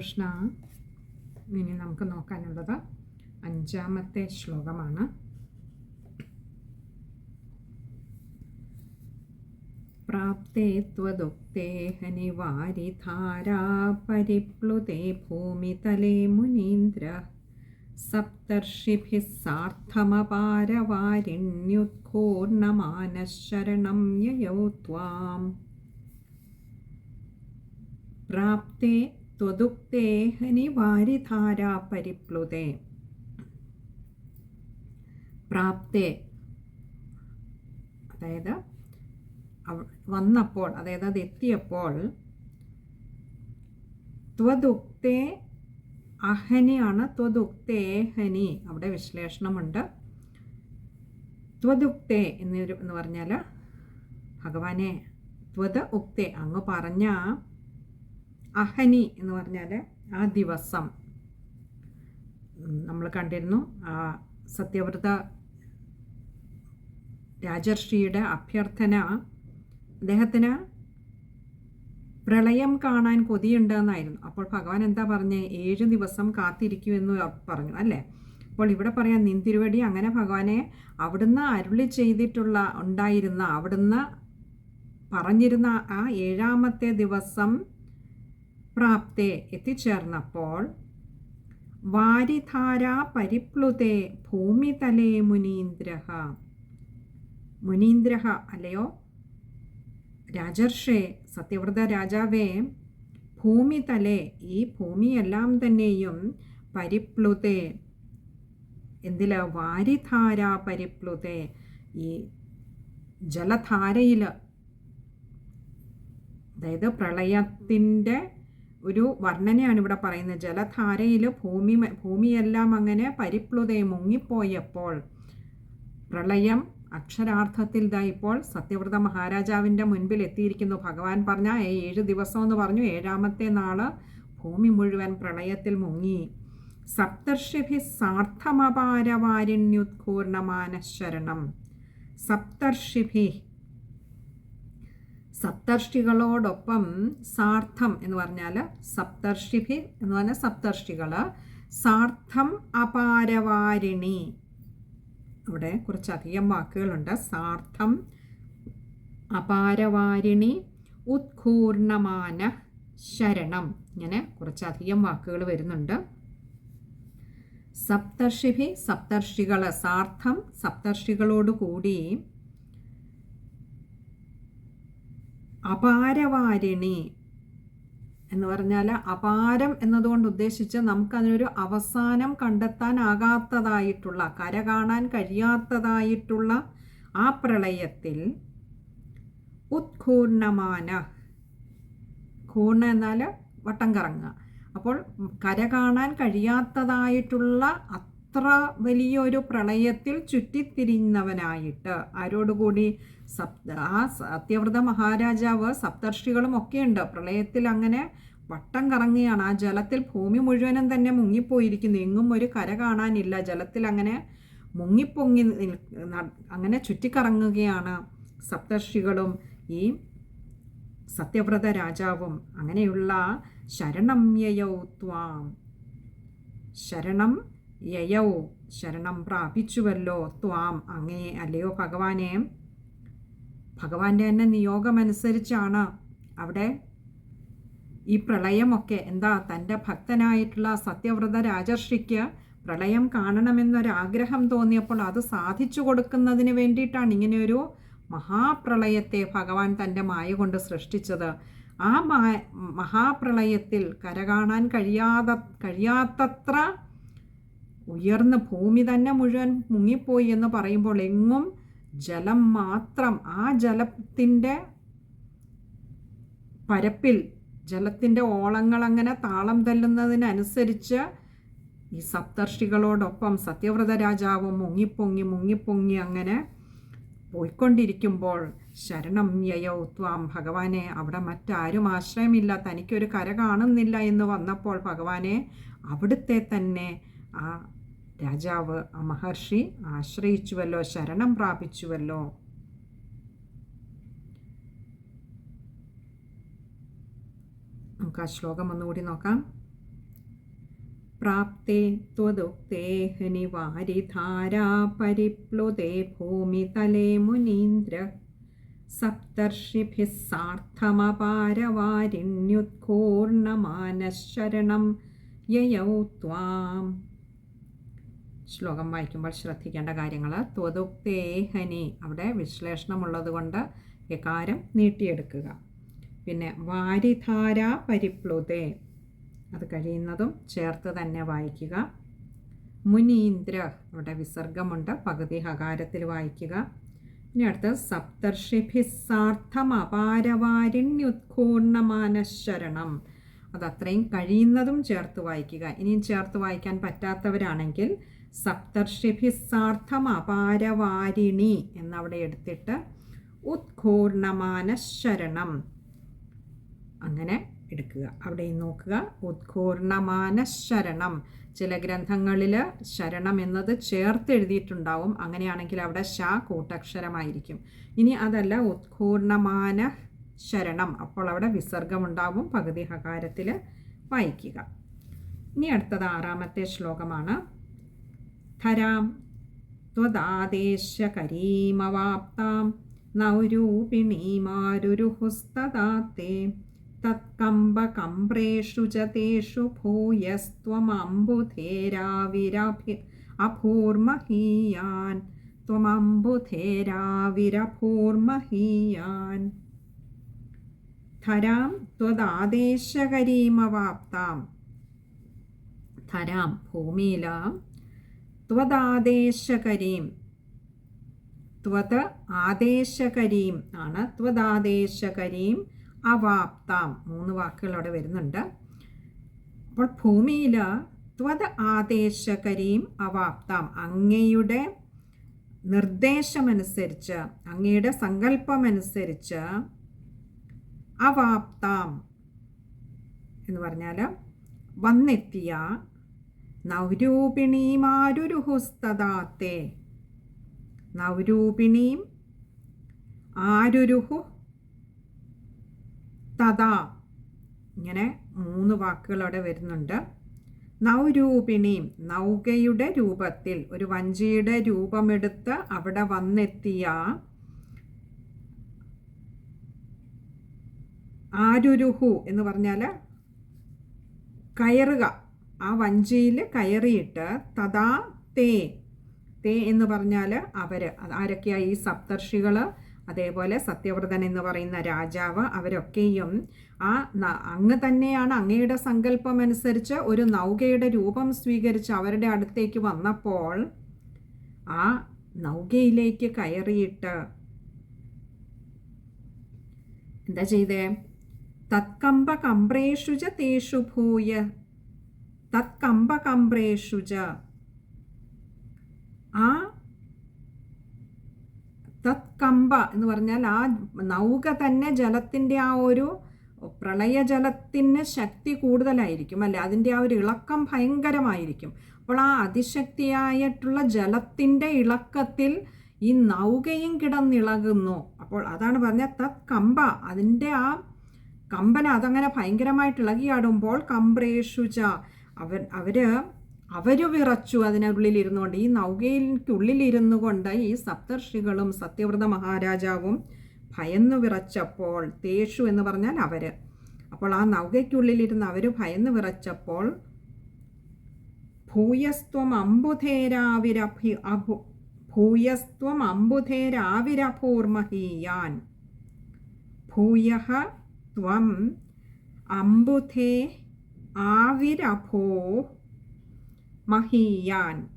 കൃഷ്ണ ഇനി നമുക്ക് നോക്കാനുള്ളത് അഞ്ചാമത്തെ ശ്ലോകമാണ്. പ്രാപ്തേ ത്വദുക്തേ പരിപ്ലുതേ ഭൂമിതലേ മുനീന്ദ്ര. സപ്തർഷിഭിः സാർത്ഥമപാരവാരിണ്യുത്കൂർണമാനഃശരണം യയൗ പ്രാപ്തേ ത്വദുക്തേ ഹനിവാരിധാരാ പരിപ്ലുതേ. പ്രാപ്തേ. അതായത് വന്നപ്പോൾ അതായത് അത് എത്തിയപ്പോൾ ത്വദുക്തേ അഹനിയാണ് ത്വദുക്തേ ഹനി അവിടെ വിശ്ലേഷണമുണ്ട്. ത്വദുക്തേ എന്നൊരു എന്ന് പറഞ്ഞാൽ ഭഗവാനെ ത്വത് ഉക്തേ അങ്ങ് പറഞ്ഞ അഹനി എന്ന് പറഞ്ഞാൽ ആ ദിവസം. നമ്മൾ കണ്ടിരുന്നു ആ സത്യവ്രത രാജർഷിയുടെ അഭ്യർത്ഥന അദ്ദേഹത്തിന് പ്രളയം കാണാൻ കൊതിയുണ്ടെന്നായിരുന്നു. അപ്പോൾ ഭഗവാൻ എന്താ പറഞ്ഞേ? ഏഴ് ദിവസം കാത്തിരിക്കൂ എന്ന് പറഞ്ഞു അല്ലേ? അപ്പോൾ ഇവിടെ പറയാം നിന്തിരുവടി അങ്ങനെ ഭഗവാനെ അവിടുന്ന് അരുളി ചെയ്തിട്ടുള്ള ഉണ്ടായിരുന്ന അവിടുന്ന് പറഞ്ഞിരുന്ന ആ ഏഴാമത്തെ ദിവസം പ്രാപ്തേ എത്തിച്ചേർന്നപ്പോൾ വാരിധാരാ പരിപ്ലുതേ ഭൂമിതലേ മുനീന്ദ്ര. മുനീന്ദ്ര അല്ലയോ? രാജർഷേ സത്യവ്രത രാജാവേ ഭൂമിതലേ ഈ ഭൂമിയെല്ലാം തന്നെയും പരിപ്ലുതേ. എന്തിൽ വാരിധാര പരിപ്ലുതേ ഈ ജലധാരയിൽ അതായത് പ്രളയത്തിന്റെ ഒരു വർണനയാണ് ഇവിടെ പറയുന്നത്. ജലധാരയിൽ ഭൂമി ഭൂമിയെല്ലാം അങ്ങനെ പരിപ്ലുതയെ മുങ്ങിപ്പോയപ്പോൾ പ്രളയം അക്ഷരാർത്ഥത്തിൽ ദാ ഇപ്പോൾ സത്യവ്രത മഹാരാജാവിന്റെ മുൻപിൽ എത്തിയിരിക്കുന്നു. ഭഗവാൻ പറഞ്ഞ ഏഴ് ദിവസം എന്ന് പറഞ്ഞു ഏഴാമത്തെ നാൾ ഭൂമി മുഴുവൻ പ്രളയത്തിൽ മുങ്ങി. സപ്തർഷിഭി സാർത്ഥമപാരവാരിണ്യുത്കൂർണമാനശരണം സപ്തർഷിഭി സപ്തർഷികളോടൊപ്പം സാർത്ഥം എന്ന് പറഞ്ഞാൽ സപ്തർഷിഭി എന്ന് പറഞ്ഞാൽ സപ്തർഷികൾ സാർത്ഥം അപാരവാരിണി. ഇവിടെ കുറച്ചധികം വാക്കുകളുണ്ട്. സാർത്ഥം അപാരവാരിണി ഉത്കൂർണമാന ശരണം. ഇങ്ങനെ കുറച്ചധികം വാക്കുകൾ വരുന്നുണ്ട്. സപ്തർഷിഭി സപ്തർഷികൾ സാർത്ഥം സപ്തർഷികളോടുകൂടി അപാരവാരിണി എന്ന് പറഞ്ഞാൽ അപാരം എന്നതുകൊണ്ട് ഉദ്ദേശിച്ച് നമുക്കതിനൊരു അവസാനം കണ്ടെത്താനാകാത്തതായിട്ടുള്ള കര കാണാൻ കഴിയാത്തതായിട്ടുള്ള ആ പ്രളയത്തിൽ ഉത്കൂർണമാന കൂർണ എന്നാൽ വട്ടം കറങ്ങുക. അപ്പോൾ കര കാണാൻ കഴിയാത്തതായിട്ടുള്ള അത്ര വലിയൊരു പ്രളയത്തിൽ ചുറ്റിത്തിരിഞ്ഞവനായിട്ട്. ആരോടുകൂടി സപ് ആ സത്യവ്രത മഹാരാജാവ് സപ്തർഷികളും ഒക്കെയുണ്ട്. പ്രളയത്തിൽ അങ്ങനെ വട്ടം കറങ്ങിയാണ് ആ ജലത്തിൽ ഭൂമി മുഴുവനും തന്നെ മുങ്ങിപ്പോയിരിക്കുന്നു. എങ്ങും ഒരു കര കാണാനില്ല. ജലത്തിൽ അങ്ങനെ മുങ്ങിപ്പൊങ്ങി അങ്ങനെ ചുറ്റിക്കറങ്ങുകയാണ് സപ്തർഷികളും ഈ സത്യവ്രത രാജാവും. അങ്ങനെയുള്ള ശരണം യയൗത്വാം ശരണം യയൗ ശരണം പ്രാപിച്ചുവല്ലോ ത്വാം. അങ്ങേ അല്ലയോ ഭഗവാനെ? ഭഗവാന്റെ തന്നെ നിയോഗമനുസരിച്ചാണ് അവിടെ ഈ പ്രളയമൊക്കെ. എന്താ തന്റെ ഭക്തനായിട്ടുള്ള സത്യവ്രത രാജർഷിക്ക് പ്രളയം കാണണമെന്നൊരാഗ്രഹം തോന്നിയപ്പോൾ അത് സാധിച്ചു കൊടുക്കുന്നതിന് വേണ്ടിയിട്ടാണ് ഇങ്ങനെയൊരു മഹാപ്രളയത്തെ ഭഗവാൻ തന്റെ മായ കൊണ്ട് സൃഷ്ടിച്ചത്. ആ മഹാപ്രളയത്തിൽ കര കാണാൻ കഴിയാതെ കഴിയാത്തത്ര ഉയർന്ന ഭൂമി തന്നെ മുഴുവൻ മുങ്ങിപ്പോയി എന്ന് പറയുമ്പോൾ എങ്ങും ജലം മാത്രം ആ ജലത്തിന്റെ പരപ്പിൽ ജലത്തിന്റെ ഓളങ്ങൾ അങ്ങനെ താളം തല്ലുന്നതിനനുസരിച്ച് ഈ സപ്തർഷികളോടൊപ്പം സത്യവ്രത രാജാവും മുങ്ങിപ്പൊങ്ങി മുങ്ങിപ്പൊങ്ങി അങ്ങനെ പോയിക്കൊണ്ടിരിക്കുമ്പോൾ ശരണം യയോ ത്വാം ഭഗവാനെ അവിടെ മറ്റാരും ആശ്രയമില്ല തനിക്കൊരു കര കാണുന്നില്ല എന്ന് വന്നപ്പോൾ ഭഗവാനെ അവിടുത്തെ തന്നെ ആ രാജാവ് ആ മഹർഷി ആശ്രയിച്ചുവല്ലോ ശരണം പ്രാപിച്ചുവല്ലോ. നമുക്ക് ആ ശ്ലോകം ഒന്നുകൂടി നോക്കാം. പ്രാപ്തേ ത്വദുക്തേ നിവാരിധാരാ പരിപ്ലുതേ ഭൂമിതലേ മുനീന്ദ്ര. സപ്തർഷിഭിः സാർത്ഥമപാരവാരിണ്യുത്കൂർണമാനശരണം യയൗ ത്വാം. ശ്ലോകം വായിക്കുമ്പോൾ ശ്രദ്ധിക്കേണ്ട കാര്യങ്ങൾ. ത്വതുക്തേഹനി അവിടെ വിശ്ലേഷണമുള്ളത് കൊണ്ട് എകാരം നീട്ടിയെടുക്കുക. പിന്നെ വാരിധാര പരിപ്ലുതേ. അത് കഴിയുന്നതും ചേർത്ത് തന്നെ വായിക്കുക. മുനീന്ദ്ര. അവിടെ വിസർഗമുണ്ട്. പകുതി ഹകാരത്തിൽ വായിക്കുക. ഇനി അടുത്ത് സപ്തർഷിഭിസാർത്ഥം അപാരവാരിണ്യുത്കൂർണമാനശരണം. അത് അത്രയും കഴിയുന്നതും ചേർത്ത് വായിക്കുക. ഇനിയും ചേർത്ത് വായിക്കാൻ പറ്റാത്തവരാണെങ്കിൽ സപ്തർഷിഭിസാർത്ഥം അപാരവാരിണി എന്നവിടെ എടുത്തിട്ട് ഉത്കൂർണമാനശരണം അങ്ങനെ എടുക്കുക. അവിടെ നോക്കുക. ഉത്കൂർണമാനശരണം ചില ഗ്രന്ഥങ്ങളിൽ ശരണം എന്നത് ചേർത്ത് എഴുതിയിട്ടുണ്ടാവും അങ്ങനെയാണെങ്കിൽ അവിടെ ശ കൂട്ടക്ഷരമായിരിക്കും. ഇനി അതല്ല ഉദ്ഘൂർണമാന ശരണം അപ്പോൾ അവിടെ വിസർഗമുണ്ടാവും. പകുതി ഹകാരത്തിൽ വായിക്കുക. ഇനി അടുത്തത് ആറാമത്തെ ശ്ലോകമാണ്. ധരാം ത്വദാദേശകരീമവാപ്താം. നൗരൂപിണീമാരുരുഹുസ്തദാത്തെ. തത്കമ്പകമ്പ്രേഷു ച തേഷു ഭൂയസ്ത്വമംബുധേരാവിരഭി അഭൂർമഹീയാൻ. ത്വമംബുധേരാവിരഭൂർമഹീയാൻ. ധരാം ത്വദാദേശകരീമവാപ്താം. ധരാം ഭൂമിയിലാം ത്വദാദേശകരീം. ത്വത് ആദേശകരീം ആണ് ത്വദാദേശകരീം അവാപ്താം. മൂന്ന് വാക്കുകൾ അവിടെ വരുന്നുണ്ട്. അപ്പോൾ ഭൂമിയിൽ ത്വത് ആദേശകരീം അവാപ്താം. അങ്ങയുടെ നിർദ്ദേശമനുസരിച്ച് അങ്ങയുടെ സങ്കല്പമനുസരിച്ച് അവാപ്താം എന്ന് പറഞ്ഞാൽ വന്നെത്തിയ നവരൂപിണീമാരുരുഹുസ്തദാത്തെ നവരൂപിണീം ആരുരുഹു തഥാ ഇങ്ങനെ മൂന്ന് വാക്കുകൾ അവിടെ വരുന്നുണ്ട്. നൗരൂപിണീം നൗകയുടെ രൂപത്തിൽ ഒരു വഞ്ചിയുടെ രൂപമെടുത്ത് അവിടെ വന്നെത്തിയ ആരുരുഹു എന്ന് പറഞ്ഞാൽ കയറുക. ആ വഞ്ചിയിൽ കയറിയിട്ട് തഥാ തേ തേ എന്ന് പറഞ്ഞാൽ അവർ ആരൊക്കെയാണ് ഈ സപ്തർഷികൾ അതേപോലെ സത്യവ്രതൻ എന്ന് പറയുന്ന രാജാവ് അവരൊക്കെയും ആ അങ്ങ് തന്നെയാണ് അങ്ങയുടെ സങ്കല്പം അനുസരിച്ച് ഒരു നൗകയുടെ രൂപം സ്വീകരിച്ച് അവരുടെ അടുത്തേക്ക് വന്നപ്പോൾ ആ നൗകയിലേക്ക് കയറിയിട്ട് എന്താ ചെയ്തേ? തത്കമ്പ കമ്പ്രേഷുജ തേഷു ഭൂയ തത്കമ്പ ച ആ തത്കമ്പ എന്ന് പറഞ്ഞാൽ ആ നൗക തന്നെ ജലത്തിന്റെ ആ ഒരു പ്രളയജലത്തിന് ശക്തി കൂടുതലായിരിക്കും അല്ലെ? അതിന്റെ ആ ഒരു ഇളക്കം ഭയങ്കരമായിരിക്കും. അപ്പോൾ ആ അതിശക്തിയായിട്ടുള്ള ജലത്തിന്റെ ഇളക്കത്തിൽ ഈ നൗകയും കിടന്നിളകുന്നു. അപ്പോൾ അതാണ് പറഞ്ഞ തത് കമ്പ അതിന്റെ ആ കമ്പന അതങ്ങനെ ഭയങ്കരമായിട്ട് ഇളകിയാടുമ്പോൾ കമ്പ്രേഷുച അവർ അവർ അവർ വിറച്ചു അതിനുള്ളിൽ ഇരുന്നുകൊണ്ട് ഈ നൗകയിൽക്കുള്ളിലിരുന്നു കൊണ്ട് ഈ സപ്തർഷികളും സത്യവ്രത മഹാരാജാവും ഭയന്നു വിറച്ചപ്പോൾ തേഷു എന്ന് പറഞ്ഞാൽ അവർ അപ്പോൾ ആ നൗകയ്ക്കുള്ളിലിരുന്ന് അവർ ഭയന്നു വിറച്ചപ്പോൾ ഭൂയസ്ത്വം അമ്പുധേരാവിരഭി അഭു ഭൂയസ്ത്വം അമ്പുധേരാവിരഭൂർമഹീയാൻ ഭൂയ ത്വം അമ്പുധേ ആവിരഭോ മഹീയാൻ.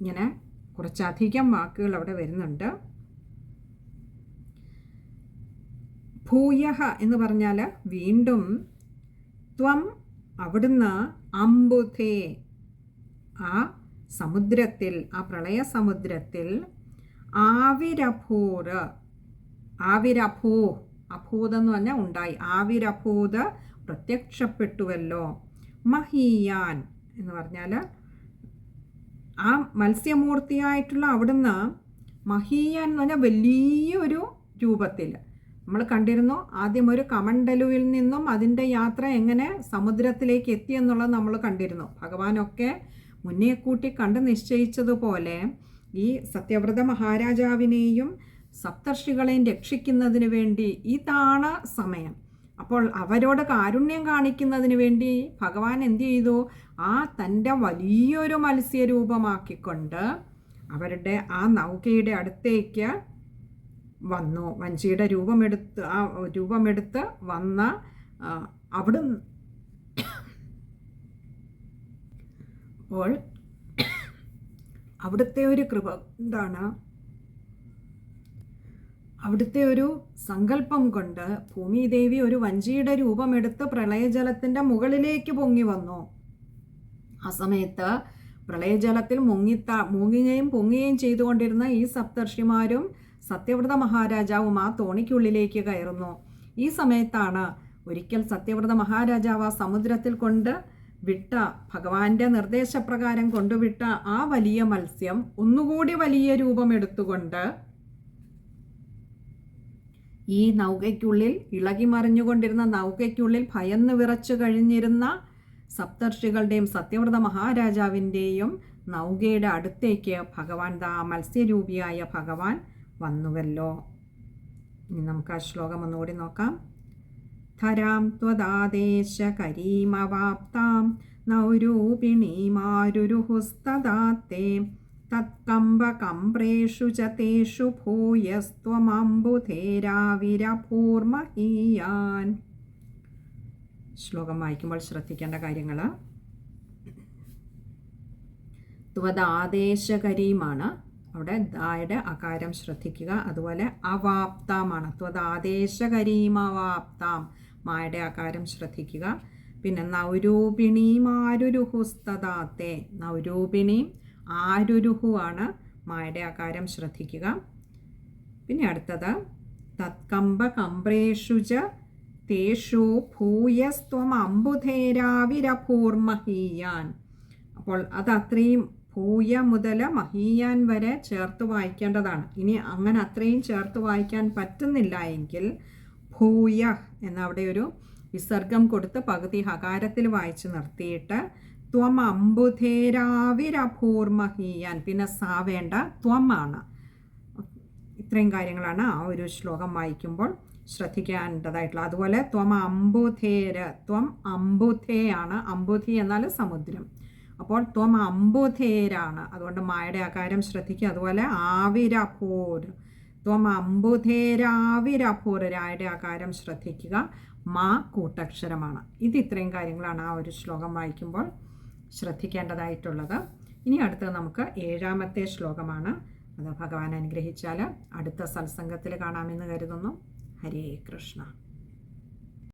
ഇങ്ങനെ കുറച്ചധികം വാക്കുകൾ അവിടെ വരുന്നുണ്ട്. ഭൂയഹ എന്ന് പറഞ്ഞാൽ വീണ്ടും ത്വം അവിടുന്ന് അമ്പുധേ ആ സമുദ്രത്തിൽ ആ പ്രളയ സമുദ്രത്തിൽ ആവിരഭൂർ ആവിരഭൂ അഭൂതെന്ന് പറഞ്ഞാൽ ഉണ്ടായി. ആവിരഭൂത് പ്രത്യക്ഷപ്പെട്ടുവല്ലോ. മഹീയാൻ എന്ന് പറഞ്ഞാൽ ആ മത്സ്യമൂർത്തിയായിട്ടുള്ള അവിടുന്ന് മഹീയാൻ എന്ന് പറഞ്ഞാൽ വലിയൊരു രൂപത്തിൽ. നമ്മൾ കണ്ടിരുന്നു ആദ്യം ഒരു കമണ്ടലുവിൽ നിന്നും അതിന്റെ യാത്ര എങ്ങനെ സമുദ്രത്തിലേക്ക് എത്തി എന്നുള്ളത് നമ്മൾ കണ്ടിരുന്നു. ഭഗവാനൊക്കെ മുന്നേ കൂട്ടി കണ്ട് നിശ്ചയിച്ചതുപോലെ ഈ സത്യവ്രത മഹാരാജാവിനെയും സപ്തർഷികളെയും രക്ഷിക്കുന്നതിന് വേണ്ടി ഇതാണ് സമയം. അപ്പോൾ അവരോട് കാരുണ്യം കാണിക്കുന്നതിന് വേണ്ടി ഭഗവാൻ എന്തു ചെയ്തു? ആ തന്റെ വലിയൊരു മത്സ്യരൂപമാക്കിക്കൊണ്ട് അവരുടെ ആ നൗകയുടെ അടുത്തേക്ക് വന്നു. വഞ്ചിയുടെ രൂപമെടുത്ത് ആ രൂപമെടുത്ത് വന്ന അവിടെ അപ്പോൾ അവിടുത്തെ ഒരു കൃപ എന്താണ്? അവിടുത്തെ ഒരു സങ്കല്പം കൊണ്ട് ഭൂമിദേവി ഒരു വഞ്ചിയുടെ രൂപമെടുത്ത് പ്രളയജലത്തിന്റെ മുകളിലേക്ക് പൊങ്ങി വന്നു. ആ സമയത്ത് പ്രളയജലത്തിൽ മുങ്ങിത്ത മുങ്ങുകയും പൊങ്ങുകയും ചെയ്തുകൊണ്ടിരുന്ന ഈ സപ്തർഷിമാരും സത്യവ്രത മഹാരാജാവും ആ തോണിക്കുള്ളിലേക്ക് കയറുന്നു. ഈ സമയത്താണ് ഒരിക്കൽ സത്യവ്രത മഹാരാജാവ് ആ സമുദ്രത്തിൽ കൊണ്ട് വിട്ട ഭഗവാന്റെ നിർദ്ദേശപ്രകാരം കൊണ്ടുവിട്ട ആ വലിയ മത്സ്യം ഒന്നുകൂടി വലിയ രൂപം എടുത്തുകൊണ്ട് ഈ നൗകയ്ക്കുള്ളിൽ ഇളകി മറിഞ്ഞുകൊണ്ടിരുന്ന നൗകയ്ക്കുള്ളിൽ ഭയന്ന് വിറച്ചു കഴിഞ്ഞിരുന്ന സപ്തർഷികളുടെയും സത്യവ്രത മഹാരാജാവിന്റെയും നൗകയുടെ അടുത്തേക്ക് ഭഗവാൻ ദാ മത്സ്യരൂപിയായ ഭഗവാൻ വന്നുവല്ലോ. ഇനി നമുക്ക് ആ ശ്ലോകം ഒന്നുകൂടി നോക്കാം. ധരാം ത്വദാദേശ കരീമവാപ്താം നൗരൂപിണീമാരുരുഹുസ്തദാത്തെ തത്കമ്പകമ്പ്രേഷു ച തേഷു ഭൂയസ്ത്വമംബുധേരാവിരഭൂർമഹീയാൻ ശ്ലോകം വായിക്കുമ്പോൾ ശ്രദ്ധിക്കേണ്ട കാര്യങ്ങൾ ത്വദാദേശകരീമാണ്. അവിടെ ദായുടെ അകാരം ശ്രദ്ധിക്കുക. അതുപോലെ അവാപ്താമാണ്. ത്വദാദേശകരീമവാപ്താം. മായുടെ അകാരം ശ്രദ്ധിക്കുക. പിന്നെ നൗരൂപിണീമാരുരുഹുസ്തദാത്തെ. നൗരൂപിണീം ആരുരുഹു ആണ് മായുടെ ആകാരം ശ്രദ്ധിക്കുക. പിന്നെ അടുത്തത് തത്കമ്പ കമ്പ്രേഷു ച തേഷു ഭൂയസ്ത്വം അമ്പുധേരാവിരഭൂർമഹീയാൻ അപ്പോൾ അത് അത്രയും ഭൂയ മുതൽ മഹീയാൻ വരെ ചേർത്ത് വായിക്കേണ്ടതാണ്. ഇനി അങ്ങനെ അത്രയും ചേർത്ത് വായിക്കാൻ പറ്റുന്നില്ല എങ്കിൽ ഭൂയ എന്നവിടെ ഒരു വിസർഗം കൊടുത്ത് പകുതി ഹകാരത്തിൽ വായിച്ച് നിർത്തിയിട്ട് ത്വം അമ്പുധേരാവിരഭൂർമഹീയാൻ പിന്നെ സാ വേണ്ട ത്വമാണ്. ഇത്രയും കാര്യങ്ങളാണ് ആ ഒരു ശ്ലോകം വായിക്കുമ്പോൾ ശ്രദ്ധിക്കേണ്ടതായിട്ടുള്ള അതുപോലെ ത്വം അമ്പുധേര ത്വം അമ്പുധേയാണ് അമ്പുധി എന്നാൽ സമുദ്രം. അപ്പോൾ ത്വം അമ്പുധേരാണ് അതുകൊണ്ട് മായയുടെ ആകാരം ശ്രദ്ധിക്കുക. അതുപോലെ ആവിരഭൂർ. ത്വം അമ്പുധേരാവിരഭൂർ രായുടെ ആകാരം ശ്രദ്ധിക്കുക. മാ കൂട്ടക്ഷരമാണ്. ഇത് ഇത്രയും കാര്യങ്ങളാണ് ആ ഒരു ശ്ലോകം വായിക്കുമ്പോൾ. ശ്രദ്ധിക്കേണ്ടതായിട്ടുള്ളത്. ഇനി അടുത്തത് നമുക്ക് ഏഴാമത്തെ ശ്ലോകമാണ്. അത് ഭഗവാൻ അനുഗ്രഹിച്ചാൽ അടുത്ത സത്സംഗത്തിൽ കാണാമെന്ന് കരുതുന്നു. ഹരേ കൃഷ്ണ.